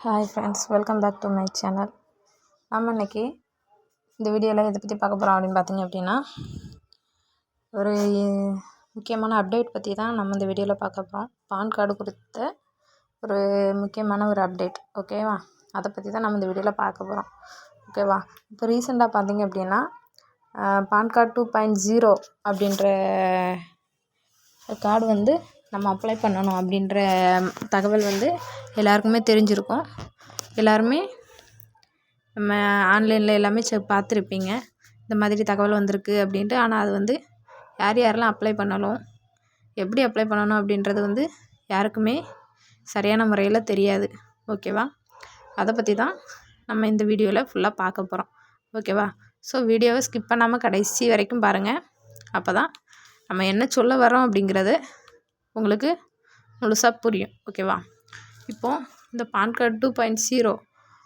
Hi friends welcome back to my channel நம்ம இன்னைக்கு இந்த வீடியோவில் எதை பற்றி பார்க்க போகிறோம் அப்படின்னு பார்த்தீங்க அப்படின்னா ஒரு முக்கியமான அப்டேட் பற்றி தான் நம்ம இந்த வீடியோவில் பார்க்க போகிறோம் பான் கார்டு குறித்த ஒரு முக்கியமான ஒரு அப்டேட் ஓகேவா அதை பற்றி தான் நம்ம இந்த வீடியோவில் பார்க்க போகிறோம் ஓகேவா இப்போ ரீசெண்டாக பார்த்தீங்க அப்படின்னா pan card two point zero அப்படின்ற கார்டு வந்து நம்ம அப்ளை பண்ணணும் அப்படின்ற தகவல் வந்து எல்லாருக்குமே தெரிஞ்சிருக்கும். எல்லாருமே நம்ம ஆன்லைனில் எல்லாமே செக் பார்த்துருப்பீங்க. இந்த மாதிரி தகவல் வந்திருக்கு அப்படின்ட்டு. ஆனால் அது வந்து யார் யாரெல்லாம் அப்ளை பண்ணணும் எப்படி அப்ளை பண்ணணும் அப்படின்றது வந்து யாருக்குமே சரியான முறையில் தெரியாது. ஓகேவா அதை பற்றி தான் நம்ம இந்த வீடியோவில் ஃபுல்லாக பார்க்க போகிறோம் ஓகேவா ஸோ வீடியோவை ஸ்கிப் பண்ணாமல் கடைசி வரைக்கும் பாருங்கள் அப்போ தான் நம்ம என்ன சொல்ல வரோம் அப்படிங்கிறது உங்களுக்கு முழுசாக புரியும். ஓகேவா? இப்போது இந்த pan card two point zero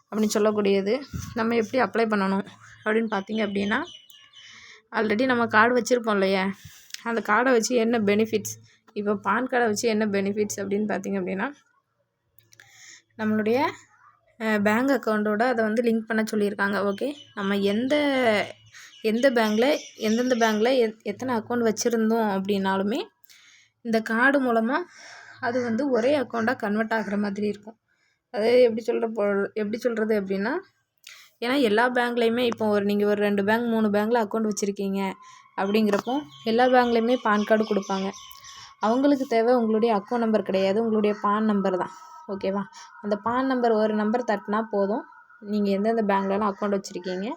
அப்படின்னு சொல்லக்கூடியது நம்ம எப்படி அப்ளை பண்ணணும் அப்படின்னு பார்த்தீங்க அப்படின்னா ஆல்ரெடி நம்ம கார்டு வச்சுருப்போம் இல்லையா அந்த கார்டை வச்சு என்ன பெனிஃபிட்ஸ் இப்போ பான் கார்டை வச்சு என்ன பெனிஃபிட்ஸ் அப்படின்னு பார்த்தீங்க அப்படின்னா நம்மளுடைய பேங்க் அக்கௌண்ட்டோட அதை வந்து லிங்க் பண்ண சொல்லியிருக்காங்க. ஓகே? நம்ம எந்த எந்த பேங்க்கில் எந்தெந்த பேங்க்கில் எத் எத்தனை அக்கௌண்ட் வச்சுருந்தோம் அப்படின்னாலுமே இந்த கார்டு மூலமாக அது வந்து ஒரே அக்கௌண்ட்டாக கன்வெர்ட் ஆகிற மாதிரி இருக்கும். அது எப்படி சொல்கிற போ எப்படி சொல்கிறது அப்படின்னா ஏன்னா எல்லா பேங்க்லேயுமே இப்போ ஒரு நீங்கள் ஒரு ரெண்டு பேங்க் மூணு பேங்க்கில் அக்கௌண்ட் வச்சுருக்கீங்க அப்படிங்கிறப்போ எல்லா பேங்க்லேயுமே பான் கார்டு கொடுப்பாங்க. அவங்களுக்கு தேவை உங்களுடைய அக்கௌண்ட் நம்பர் கிடையாது. உங்களுடைய பான் நம்பர் தான். ஓகேவா அந்த பான் நம்பர் ஒரு நம்பர் தட்டினா போதும். நீங்கள் எந்தெந்த பேங்க்லலாம் அக்கௌண்ட் வச்சுருக்கீங்க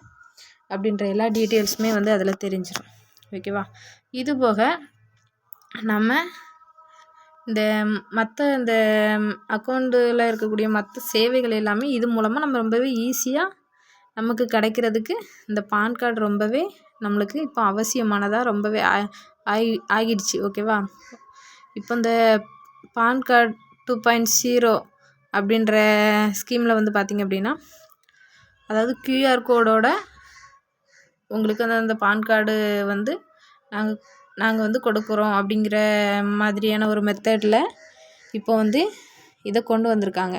அப்படின்ற எல்லா டீட்டெயில்ஸுமே வந்து அதில் தெரிஞ்சிடும் ஓகேவா இது போக நம்ம இந்த மற்ற இந்த அக்கௌண்ட்டில் இருக்கக்கூடிய மற்ற சேவைகள் எல்லாமே இது மூலமாக நம்ம ரொம்பவே ஈஸியாக நமக்கு கிடைக்கிறதுக்கு இந்த பான் கார்டு ரொம்பவே நம்மளுக்கு இப்போ அவசியமானதாக ரொம்பவே ஆகி ஆகிடுச்சு ஓகேவா இப்போ இந்த pan card two point zero அப்படின்ற ஸ்கீமில் வந்து பார்த்திங்க அப்படின்னா அதாவது க்யூஆர் கோடோட உங்களுக்கு அந்த அந்த பான் கார்டு வந்து நாங்கள் நாங்கள் வந்து கொடுக்குறோம் அப்படிங்கிற மாதிரியான ஒரு மெத்தடில் இப்போ வந்து இதை கொண்டு வந்திருக்காங்க.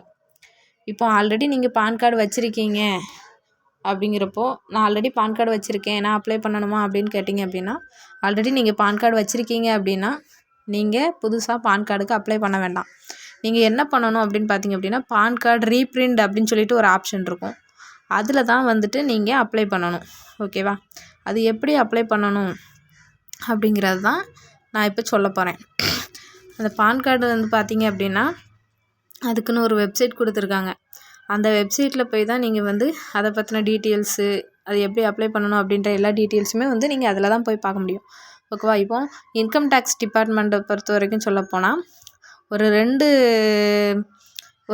இப்போ ஆல்ரெடி நீங்கள் பான் கார்டு வச்சுருக்கீங்க அப்படிங்கிறப்போ நான் ஆல்ரெடி பான் கார்டு வச்சுருக்கேன் நான் அப்ளை பண்ணணுமா அப்படின்னு கேட்டிங்க அப்படின்னா ஆல்ரெடி நீங்கள் பான் கார்டு வச்சுருக்கீங்க அப்படின்னா நீங்கள் புதுசாக பான் கார்டுக்கு அப்ளை பண்ண வேண்டாம். நீங்கள் என்ன பண்ணணும் அப்படின்னு பார்த்தீங்க அப்படின்னா பான் கார்டு ரீப்ரிண்ட் அப்படின்னு சொல்லிட்டு ஒரு ஆப்ஷன் இருக்கும். அதில் தான் வந்துட்டு நீங்கள் அப்ளை பண்ணணும். ஓகேவா அது எப்படி அப்ளை பண்ணணும்? அப்படிங்கிறது தான் நான் இப்போ சொல்ல போகிறேன் அந்த பான் கார்டு வந்து பார்த்தீங்க அப்படின்னா அதுக்குன்னு ஒரு வெப்சைட் கொடுத்துருக்காங்க. அந்த வெப்சைட்டில் போய் தான் நீங்கள் வந்து அதை பற்றின டீட்டெயில்ஸு அது எப்படி அப்ளை பண்ணணும் அப்படின்ற எல்லா டீட்டெயில்ஸுமே வந்து நீங்கள் அதில் தான் போய் பார்க்க முடியும். ஓகேவா? இப்போ இன்கம் டேக்ஸ் டிபார்ட்மெண்ட்டை பொறுத்த வரைக்கும் சொல்ல போனால் ஒரு ரெண்டு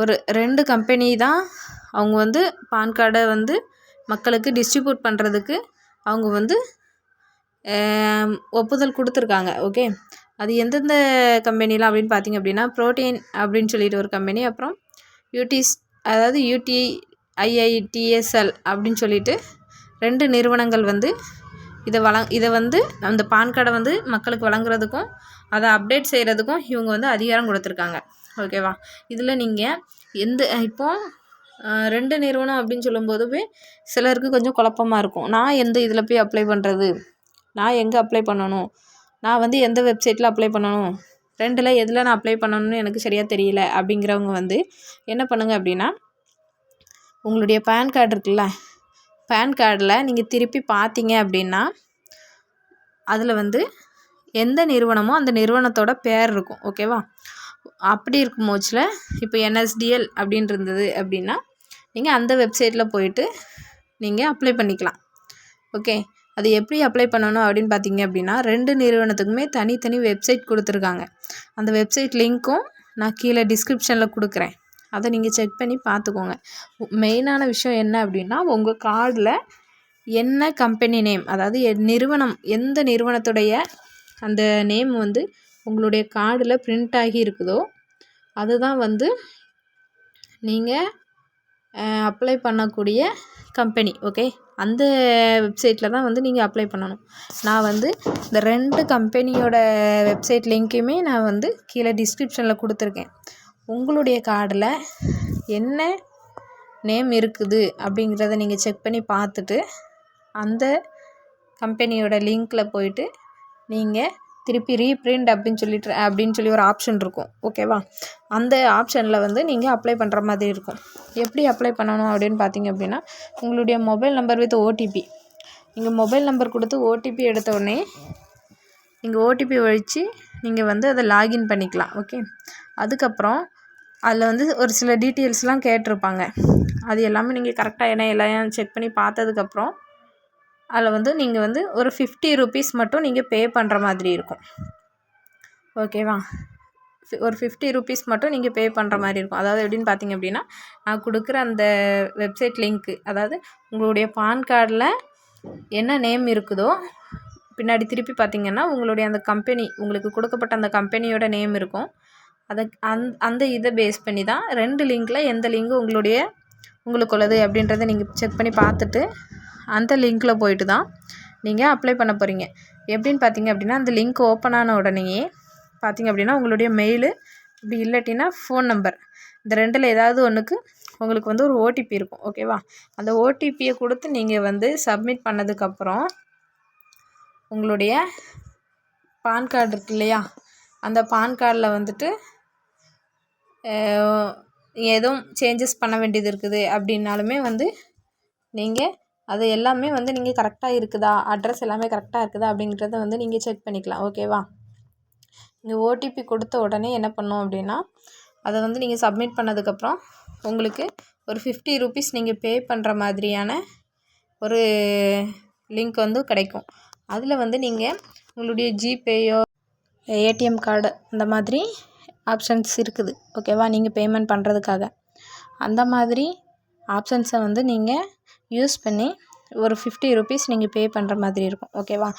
ஒரு ரெண்டு கம்பெனி தான் அவங்க வந்து பான் கார்டை வந்து மக்களுக்கு டிஸ்ட்ரிபியூட் பண்ணுறதுக்கு அவங்க வந்து ஒப்புதல் கொடுத்துருக்காங்க. ஓகே? அது எந்தெந்த கம்பெனிலாம் அப்படின்னு பார்த்தீங்க அப்படின்னா ப்ரோட்டீன் அப்படின்னு சொல்லிட்டு ஒரு கம்பெனி அப்புறம் யூடிஸ் அதாவது யூடி ஐஐடிஎஸ்எல் அப்படின்னு சொல்லிட்டு ரெண்டு நிறுவனங்கள் வந்து இதை வழங் இதை வந்து அந்த பான் கார்டை வந்து மக்களுக்கு வழங்குறதுக்கும் அதை அப்டேட் செய்கிறதுக்கும் இவங்க வந்து அதிகாரம் கொடுத்துருக்காங்க. ஓகேவா? இதில் நீங்கள் எந்த இப்போது ரெண்டு நிறுவனம் அப்படின்னு சொல்லும்போது சிலருக்கு கொஞ்சம் குழப்பமாக இருக்கும். நான் எந்த இதில் போய் அப்ளை பண்ணுறது நான் எங்கே அப்ளை பண்ணணும்? நான் வந்து எந்த வெப்சைட்டில் அப்ளை பண்ணணும்? ரெண்டில் எதில் நான் அப்ளை பண்ணணும்னு எனக்கு சரியாக தெரியல அப்படிங்கிறவங்க வந்து என்ன பண்ணுங்கள் அப்படின்னா உங்களுடைய பேன் கார்டு இருக்குல்ல பேன் கார்டில் நீங்கள் திருப்பி பார்த்தீங்க அப்படின்னா அதில் வந்து எந்த நிறுவனமோ அந்த நிறுவனத்தோட பேர் இருக்கும் ஓகேவா அப்படி இருக்கும் மோச்சில் இப்போ என்எஸ்டிஎல் அப்படின்னு இருந்தது அப்படின்னா நீங்கள் அந்த வெப்சைட்டில் போயிட்டு நீங்கள் அப்ளை பண்ணிக்கலாம் ஓகே அது எப்படி அப்ளை பண்ணணும் அப்படின்னு பார்த்தீங்க அப்படின்னா ரெண்டு நிறுவனத்துக்குமே தனித்தனி வெப்சைட் கொடுத்துருக்காங்க. அந்த வெப்சைட் லிங்க்கும் நான் கீழே டிஸ்கிரிப்ஷனில் கொடுக்குறேன். அதை நீங்கள் செக் பண்ணி பார்த்துக்கோங்க. மெயினான விஷயம் என்ன அப்படின்னா உங்கள் கார்டில் என்ன கம்பெனி நேம் அதாவது நிறுவனம் எந்த நிறுவனத்துடைய அந்த நேம் வந்து உங்களுடைய கார்டில் பிரிண்ட் ஆகி இருக்குதோ அதுதான் வந்து நீங்கள் அப்ளை பண்ணக்கூடிய கம்பெனி ஓகே அந்த வெப்சைட்டில் தான் வந்து நீங்கள் அப்ளை பண்ணணும். நான் வந்து இந்த ரெண்டு கம்பெனியோட வெப்சைட் லிங்க்கையுமே நான் வந்து கீழே டிஸ்கிரிப்ஷனில் கொடுத்துருக்கேன். உங்களுடைய கார்டில் என்ன நேம் இருக்குது அப்படிங்கிறத நீங்கள் செக் பண்ணி பார்த்துட்டு அந்த கம்பெனியோட லிங்க்கில் போயிட்டு நீங்கள் திருப்பி ரீப்ரிண்ட் அப்படின்னு சொல்லிட்டு அப்படின்னு சொல்லி ஒரு ஆப்ஷன் இருக்கும். ஓகேவா அந்த ஆப்ஷனில் வந்து நீங்கள் அப்ளை பண்ணுற மாதிரி இருக்கும். எப்படி அப்ளை பண்ணணும் அப்படின்னு பார்த்தீங்க அப்படின்னா உங்களுடைய மொபைல் நம்பர் வித் ஓடிபி நீங்கள் மொபைல் நம்பர் கொடுத்து ஓடிபி எடுத்த உடனே நீங்கள் ஓடிபி ஒழித்து நீங்கள் வந்து அதை லாகின் பண்ணிக்கலாம் ஓகே அதுக்கப்புறம் அதில் வந்து ஒரு சில டீட்டெயில்ஸ்லாம் கேட்டிருப்பாங்க. அது எல்லாமே நீங்கள் கரெக்டாக என்ன எல்லாம் செக் பண்ணி பார்த்ததுக்கப்புறம் அதில் வந்து நீங்கள் வந்து ஒரு ஃபிஃப்டி ருபீஸ் மட்டும் நீங்கள் பே பண்ணுற மாதிரி இருக்கும். ஓகேவா ஒரு ஃபிஃப்டி ருபீஸ் மட்டும் நீங்கள் பே பண்ணுற மாதிரி இருக்கும். அதாவது எப்படின்னு பார்த்தீங்க அப்படின்னா நான் கொடுக்குற அந்த வெப்சைட் லிங்க்கு அதாவது உங்களுடைய பான் கார்டில் என்ன நேம் இருக்குதோ பின்னாடி திருப்பி பார்த்தீங்கன்னா உங்களுடைய அந்த கம்பெனி உங்களுக்கு கொடுக்கப்பட்ட அந்த கம்பெனியோட நேம் இருக்கும். அதை அந் அந்த இதை பேஸ் பண்ணி தான் ரெண்டு லிங்க்கில் எந்த லிங்க் உங்களுடைய உங்களுக்கு உள்ளது அப்படின்றத நீங்கள் செக் பண்ணி பார்த்துட்டு அந்த லிங்க்கில் போயிட்டு தான் நீங்கள் அப்ளை பண்ண போகிறீங்க எப்படின்னு பார்த்தீங்க அப்படின்னா அந்த லிங்க் ஓப்பன் ஆன உடனேயே பார்த்தீங்க அப்படின்னா உங்களுடைய மெயிலு இப்படி இல்லாட்டினா ஃபோன் நம்பர் இந்த ரெண்டில் ஏதாவது ஒன்றுக்கு உங்களுக்கு வந்து ஒரு ஓடிபி இருக்கும். ஓகேவா அந்த ஓடிபியை கொடுத்து நீங்கள் வந்து சப்மிட் பண்ணதுக்கப்புறம் உங்களுடைய பான் கார்டு இருக்கு இல்லையா? அந்த பான் கார்டில் வந்துட்டு எதுவும் சேஞ்சஸ் பண்ண வேண்டியது இருக்குது. அப்படின்னாலுமே வந்து நீங்கள் அது எல்லாமே வந்து நீங்கள் கரெக்டாக இருக்குதா? அட்ரஸ் எல்லாமே கரெக்டாக இருக்குதா? அப்படிங்கிறத வந்து நீங்கள் செக் பண்ணிக்கலாம். ஓகேவா நீங்கள் ஓடிபி கொடுத்த உடனே என்ன பண்ணும் அப்படின்னா அதை வந்து நீங்கள் சப்மிட் பண்ணதுக்கப்புறம் உங்களுக்கு ஒரு ஃபிஃப்டி ருபீஸ் நீங்கள் பே பண்ணுற மாதிரியான ஒரு லிங்க் வந்து கிடைக்கும். அதில் வந்து நீங்கள் உங்களுடைய ஜிபேயோ ஏடிஎம் கார்டு அந்த மாதிரி ஆப்ஷன்ஸ் இருக்குது. ஓகேவா நீங்கள் பேமெண்ட் பண்ணுறதுக்காக அந்த மாதிரி ஆப்ஷன்ஸை வந்து நீங்கள் யூஸ் பண்ணி ஒரு ஃபிஃப்டி ருபீஸ் நீங்கள் பே பண்ணுற மாதிரி இருக்கும். ஓகேவா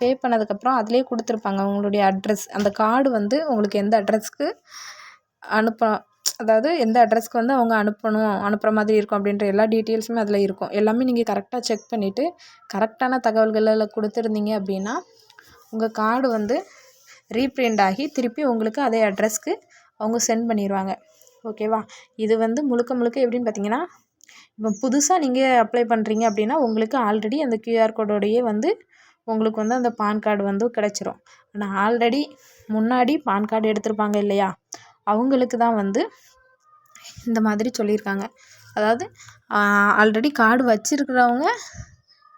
பே பண்ணதுக்கப்புறம் அதிலே கொடுத்துருப்பாங்க. உங்களுடைய அட்ரஸ் அந்த கார்டு வந்து உங்களுக்கு எந்த அட்ரஸ்க்கு அனுப்ப அதாவது எந்த அட்ரஸ்க்கு வந்து அவங்க அனுப்பணும் அனுப்புகிற மாதிரி இருக்கும் அப்படின்ற எல்லா டீட்டெயில்ஸுமே அதில் இருக்கும். எல்லாமே நீங்கள் கரெக்டாக செக் பண்ணிவிட்டு கரெக்டான தகவல்களில் கொடுத்துருந்தீங்க அப்படின்னா உங்கள் கார்டு வந்து ரீப்ரிண்ட் ஆகி திருப்பி உங்களுக்கு அதே அட்ரஸ்க்கு அவங்க சென்ட் பண்ணிடுவாங்க ஓகேவா இது வந்து முழுக்க முழுக்க எப்படின்னு பார்த்தீங்கன்னா இப்போ புதுசாக நீங்கள் அப்ளை பண்ணுறீங்க அப்படின்னா உங்களுக்கு ஆல்ரெடி அந்த க்யூஆர் கோடோடையே வந்து உங்களுக்கு வந்து அந்த பான் கார்டு வந்து கிடச்சிரும். ஆனால் ஆல்ரெடி முன்னாடி பான் கார்டு எடுத்திருப்பாங்க இல்லையா? அவங்களுக்கு தான் வந்து இந்த மாதிரி சொல்லியிருக்காங்க. அதாவது ஆல்ரெடி கார்டு வச்சுருக்கிறவங்க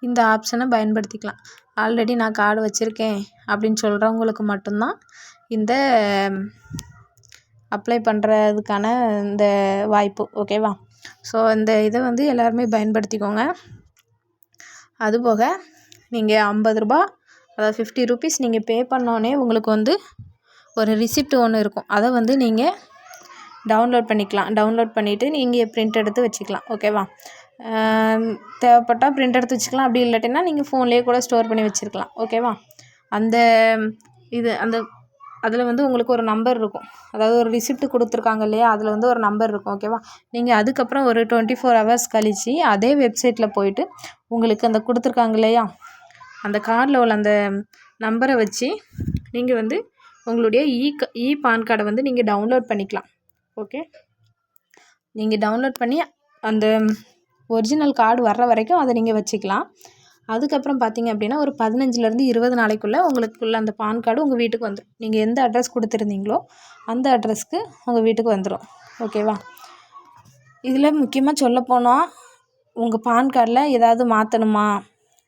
இந்த ஆப்ஷனை பயன்படுத்திக்கலாம். ஆல்ரெடி நான் கார்டு வச்சுருக்கேன் அப்படின்னு சொல்கிறவங்களுக்கு மட்டும்தான் இந்த அப்ளை பண்ணுறதுக்கான இந்த வாய்ப்பு ஓகேவா? ஸோ இந்த இதை வந்து எல்லாருமே பயன்படுத்திக்கோங்க. அதுபோக நீங்கள் ஐம்பது ரூபா அதாவது ஃபிஃப்டி ருபீஸ் நீங்கள் பே பண்ணோடனே உங்களுக்கு வந்து ஒரு ரிசிப்ட் ஒன்று இருக்கும். அதை வந்து நீங்கள் டவுன்லோட் பண்ணிக்கலாம். டவுன்லோட் பண்ணிவிட்டு நீங்கள் பிரிண்ட் எடுத்து வச்சுக்கலாம். ஓகேவா தேவைப்பட்டால் ப்ரிண்ட் எடுத்து வச்சுக்கலாம். அப்படி இல்லாட்டினா நீங்கள் ஃபோன்லேயே கூட ஸ்டோர் பண்ணி வச்சுருக்கலாம். ஓகேவா அந்த இது அந்த அதில் வந்து உங்களுக்கு ஒரு நம்பர் இருக்கும். அதாவது ஒரு ரிசிப்ட் கொடுத்துருக்காங்க இல்லையா? அதில் வந்து ஒரு நம்பர் இருக்கும். ஓகேவா நீங்கள் அதுக்கப்புறம் ஒரு டுவெண்ட்டி ஃபோர் ஹவர்ஸ் கழித்து அதே வெப்சைட்டில் போயிட்டு உங்களுக்கு அந்த கொடுத்துருக்காங்க இல்லையா? அந்த கார்டில் உள்ள அந்த நம்பரை வச்சு நீங்கள் வந்து உங்களுடைய இ க இ பான் கார்டை வந்து நீங்கள் டவுன்லோட் பண்ணிக்கலாம். ஓகே நீங்கள் டவுன்லோட் பண்ணி அந்த ஒரிஜினல் கார்டு வர்ற வரைக்கும் அதை நீங்கள் வச்சுக்கலாம். அதுக்கப்புறம் பார்த்தீங்க அப்படின்னா ஒரு பதினஞ்சுலேருந்து இருபது நாளைக்குள்ளே உங்களுக்குள்ள அந்த பான் கார்டு உங்கள் வீட்டுக்கு வந்துடும் நீங்கள் எந்த அட்ரஸ் கொடுத்துருந்தீங்களோ அந்த அட்ரஸ்க்கு உங்கள் வீட்டுக்கு வந்துடும் ஓகேவா இதில் முக்கியமாக சொல்லப்போனால் உங்கள் பான் கார்டில் ஏதாவது மாற்றணுமா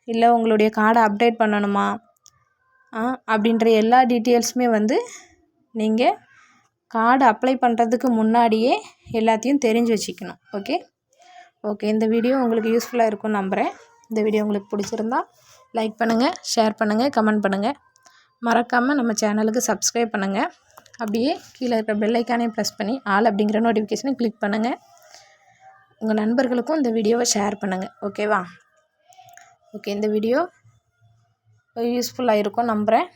இல்லை உங்களுடைய கார்டை அப்டேட் பண்ணணுமா? அப்படின்ற எல்லா டீட்டெயில்ஸுமே வந்து நீங்கள் கார்டு அப்ளை பண்ணுறதுக்கு முன்னாடியே எல்லாத்தையும் தெரிஞ்சு வச்சுக்கணும். ஓகே ஓகே இந்த வீடியோ உங்களுக்கு யூஸ்ஃபுல்லாக இருக்கும்னு நம்புகிறேன் இந்த வீடியோ உங்களுக்கு பிடிச்சிருந்தா லைக் பண்ணுங்கள் ஷேர் பண்ணுங்கள் கமெண்ட் பண்ணுங்கள் மறக்காமல் நம்ம சேனலுக்கு சப்ஸ்கிரைப் பண்ணுங்கள் அப்படியே கீழே இருக்கிற பெல்லைக்கானே ப்ரெஸ் பண்ணி ஆல் அப்படிங்கிற நோட்டிஃபிகேஷனை கிளிக் பண்ணுங்கள் உங்கள் நண்பர்களுக்கும் இந்த வீடியோவை ஷேர் பண்ணுங்கள் ஓகேவா ஓகே இந்த வீடியோ யூஸ்ஃபுல்லாக இருக்கும் நம்புகிறேன்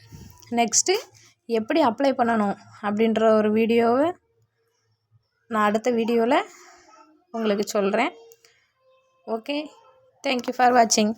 நெக்ஸ்ட்டு எப்படி அப்ளை பண்ணணும் அப்படின்ற ஒரு வீடியோவை நான் அடுத்த வீடியோவில் உங்களுக்கு சொல்கிறேன் ஓகே தேங்க்யூ ஃபார் வாட்சிங்.